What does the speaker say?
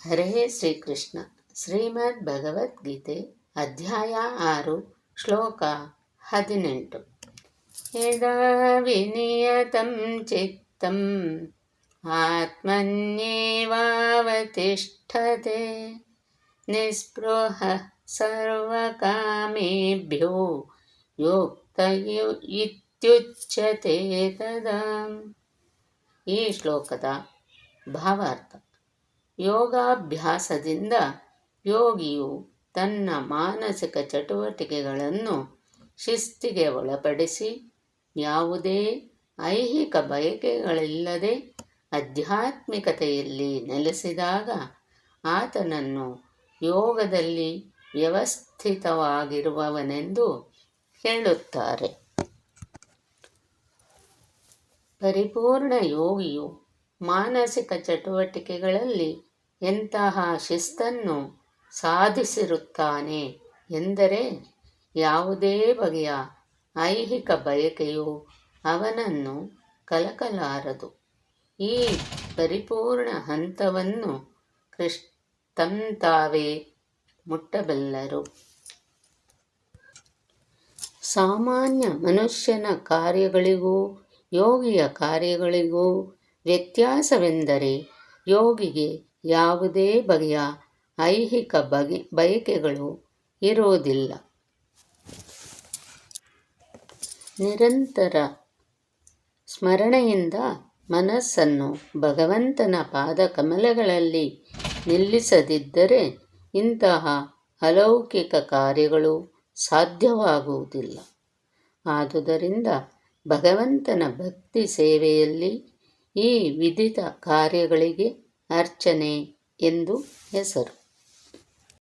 ಹರೇ ಶ್ರೀಕೃಷ್ಣ ಶ್ರೀಮದ್ ಭಗವದ್ಗೀತೆ ಅಧ್ಯಾಯ ಆರು ಶ್ಲೋಕ ಹದಿನೆಂಟು ಯದಾ ವಿನಿಯತಂ ಚಿತ್ತಂ ಆತ್ಮನ್ಯೇವಾವತಿಷ್ಠತೆ ನಿಸ್ಪೃಹ ಸರ್ವಕಾಮೇಭ್ಯೋ ಯೋಕ್ತ ಇತ್ಯುಚ್ಯತೆ ತದಾ ಈ ಶ್ಲೋಕದ ಭಾವಾರ್ಥ ಯೋಗಾಭ್ಯಾಸದಿಂದ ಯೋಗಿಯು ತನ್ನ ಮಾನಸಿಕ ಚಟುವಟಿಕೆಗಳನ್ನು ಶಿಸ್ತಿಗೆ ಒಳಪಡಿಸಿ ಯಾವುದೇ ಐಹಿಕ ಬಯಕೆಗಳಿಲ್ಲದೆ ಆಧ್ಯಾತ್ಮಿಕತೆಯಲ್ಲಿ ನೆಲೆಸಿದಾಗ ಆತನನ್ನು ಯೋಗದಲ್ಲಿ ವ್ಯವಸ್ಥಿತವಾಗಿರುವವನೆಂದು ಹೇಳುತ್ತಾರೆ. ಪರಿಪೂರ್ಣ ಯೋಗಿಯು ಮಾನಸಿಕ ಚಟುವಟಿಕೆಗಳಲ್ಲಿ ಎಂತಹ ಶಿಸ್ತನ್ನು ಸಾಧಿಸಿರುತ್ತಾನೆ ಎಂದರೆ ಯಾವುದೇ ಬಗೆಯ ಐಹಿಕ ಬಯಕೆಯು ಅವನನ್ನು ಕಲಕಲಾರದು. ಈ ಪರಿಪೂರ್ಣ ಹಂತವನ್ನು ಕೃಷ್ ಮುಟ್ಟಬಲ್ಲರು. ಸಾಮಾನ್ಯ ಮನುಷ್ಯನ ಕಾರ್ಯಗಳಿಗೂ ಯೋಗಿಯ ಕಾರ್ಯಗಳಿಗೂ ವ್ಯತ್ಯಾಸವೆಂದರೆ ಯೋಗಿಗೆ ಯಾವುದೇ ಬಗೆಯ ಐಹಿಕ ಬಗೆ, ಬಯಕೆಗಳು ಇರೋದಿಲ್ಲ ನಿರಂತರ ಸ್ಮರಣೆಯಿಂದ ಮನಸ್ಸನ್ನು ಭಗವಂತನ ಪಾದಕಮಲಗಳಲ್ಲಿ ನಿಲ್ಲಿಸದಿದ್ದರೆ ಇಂತಹ ಅಲೌಕಿಕ ಕಾರ್ಯಗಳು ಸಾಧ್ಯವಾಗುವುದಿಲ್ಲ. ಆದುದರಿಂದ ಭಗವಂತನ ಭಕ್ತಿ ಸೇವೆಯಲ್ಲಿ ಈ ವಿಧಿತ ಕಾರ್ಯಗಳಿಗೆ ಅರ್ಚನೆ ಎಂದು ಹೆಸರು.